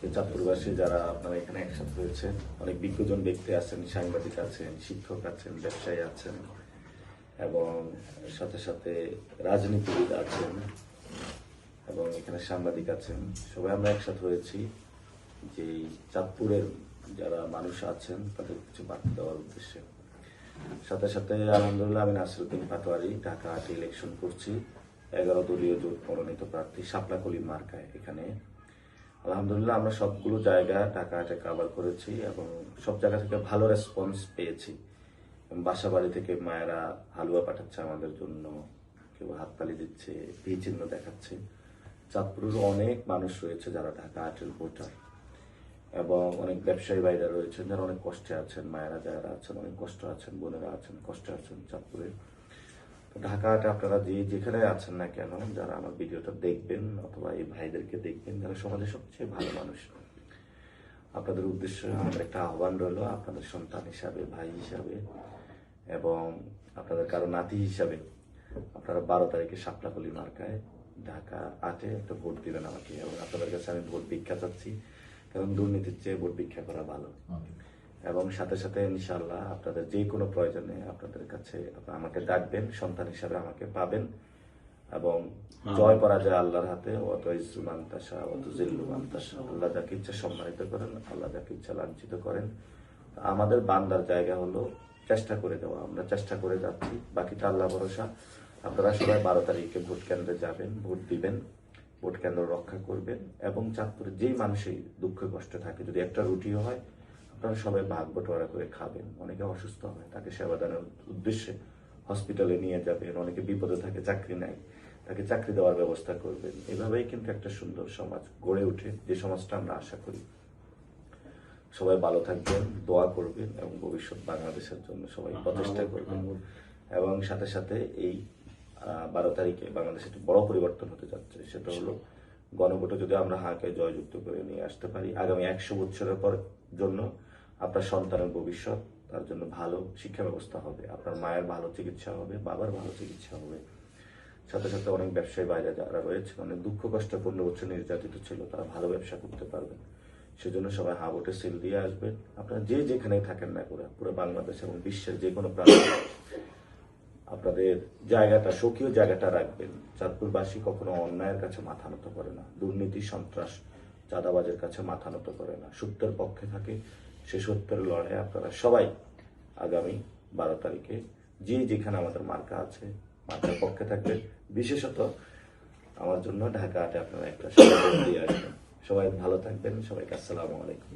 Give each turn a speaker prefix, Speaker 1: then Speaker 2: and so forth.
Speaker 1: আজকে চাঁদপুরবাসী যারা আপনারা এখানে একসাথে হয়েছেন অনেক বিজ্ঞজন ব্যক্তি আছেন, সাংবাদিক আছেন, শিক্ষক আছেন, ব্যবসায়ী আছেন, এবং সাথে সাথে রাজনীতিবিদ আছেন, এবং এখানে সাংবাদিক আছেন। সবাই আমরা একসাথে হয়েছি যে চাঁদপুরের যারা মানুষ আছেন, তাদের কিছু বার্তা দেওয়ার উদ্দেশ্যে। সাথে সাথে আলহামদুলিল্লাহ আমি নাসিরুদ্দিন পাটোয়ারি, ঢাকা আটে ইলেকশন করছি। এগারো দলীয় জোট মনোনীত প্রার্থী শাপলাকলি মার্কায় এখানে আলহামদুলিল্লাহ, আমরা সবগুলো জায়গা ঢাকা আটে কাভার করেছি এবং সব জায়গা থেকে ভালো রেসপন্স পেয়েছি। বাসা বাড়ি থেকে মায়েরা হালুয়া পাঠাচ্ছে আমাদের জন্য, কেউ হাততালি দিচ্ছে ভি চিহ্ন দেখাচ্ছে। চাঁদপুরের অনেক মানুষ রয়েছে যারা ঢাকা আটের ভোটার এবং অনেক ব্যবসায়ী ভাইরা রয়েছেন যারা অনেক কষ্টে আছেন, মায়েরা যারা আছেন, অনেক কষ্ট আছেন, বোনেরা আছেন, কষ্টে আছেন চাঁদপুরে। তো ঢাকাতে আপনারা যে যেখানে আছেন না কেন, যারা আমার ভিডিওটা দেখবেন অথবা এই ভাইদেরকে দেখবেন, যারা সমাজের সবচেয়ে ভালো মানুষ। আপনাদের উদ্দেশ্যে আমার একটা আহ্বান রইল, আপনাদের সন্তান হিসাবে, ভাই হিসাবে, এবং আপনাদের কারও নাতি হিসাবে। আপনারা বারো তারিখে সাপলাকলি মার্কায় ঢাকা আটে একটা ভোট দিবেন আমাকে, এবং আপনাদের কাছে আমি ভোট ভিক্ষা চাচ্ছি, কারণ দুর্নীতির চেয়ে ভোট ভিক্ষা করা ভালো। এবং সাথে সাথে ইনশাল্লাহ আপনাদের যে কোনো প্রয়োজনে আপনাদের কাছে আমাকে ডাকবেন সন্তান হিসাবে আমাকে পাবেন এবং জয় পরাজয় আল্লাহর হাতে। অত ইজ্জু মান্তাসা অত জিল্লু মান্তাসা আল্লাহ যাকে ইচ্ছা সম্মানিত করেন আল্লাহ যাকে ইচ্ছা লাঞ্ছিত করেন। আমাদের বান্দার জায়গা হলো চেষ্টা করে দেওয়া। আমরা চেষ্টা করে যাচ্ছি। বাকিটা আল্লাহ ভরসা। আপনারা সবাই বারো তারিখে ভোট কেন্দ্রে যাবেন ভোট দিবেন ভোট কেন্দ্র রক্ষা করবেন এবং চাঁদপুরে যেই মানুষই দুঃখ কষ্ট থাকে যদি একটা রুটিও হয় আপনারা সবাই ভাগ বটোয়ারা করে খাবেন। অনেকে অসুস্থ হয় তাকে সেবা দানের উদ্দেশ্যে হসপিটালে নিয়ে যাবেন অনেকে বিপদে থাকে চাকরি নাই তাকে চাকরি দেওয়ার ব্যবস্থা করবেন। এভাবেই কিন্তু একটা সুন্দর সমাজ গড়ে ওঠে যে সমাজটা আমরা আশা করি। সবাই ভালো থাকবেন দোয়া করবেন এবং ভবিষ্যৎ বাংলাদেশের জন্য সবাই প্রচেষ্টা করবেন। এবং সাথে সাথে এই বারো তারিখে বাংলাদেশে একটি বড় পরিবর্তন হতে যাচ্ছে সেটা হলো গণভোটে যদি আমরা হাঁকে জয়যুক্ত করে নিয়ে আসতে পারি আগামী একশো বছরের পর জন্য আপনার সন্তানের ভবিষ্যৎ, তার জন্য ভালো শিক্ষা ব্যবস্থা হবে, আপনার মায়ের ভালো চিকিৎসা হবে, বাবার ভালো চিকিৎসা হবে। সাথে সাথে অনেক ব্যবসায়ী বাইরে যারা রয়েছে অনেক দুঃখ কষ্ট পনেরো বছর নির্যাতিত ছিল, তারা ভালো ব্যবসা করতে পারবেন সেজন্য সবাই হাবটে সিল দিয়ে আসবেন আপনারা যে যেখানেই থাকেন না করে, পুরো বাংলাদেশ এবং বিশ্বের যে কোনো প্রান্তে, আপনাদের জায়গাটা, স্বকীয় জায়গাটা রাখবেন। চাঁদপুরবাসী কখনো অন্যায়ের কাছে মাথা নত করে না, দুর্নীতি, সন্ত্রাস, চাঁদাবাজের কাছে মাথা নত করে না। সত্যের পক্ষে থাকে সত্যের লড়াই আপনারা সবাই আগামী বারো তারিখে যে যেখানে আমাদের মার্কা আছে, মার্কার পক্ষে থাকবে। বিশেষত আমার জন্য ঢাকা আটে আপনারা একটা দিয়ে আসবেন। সবাই ভালো থাকবেন, সবাইকে আসসালামু আলাইকুম.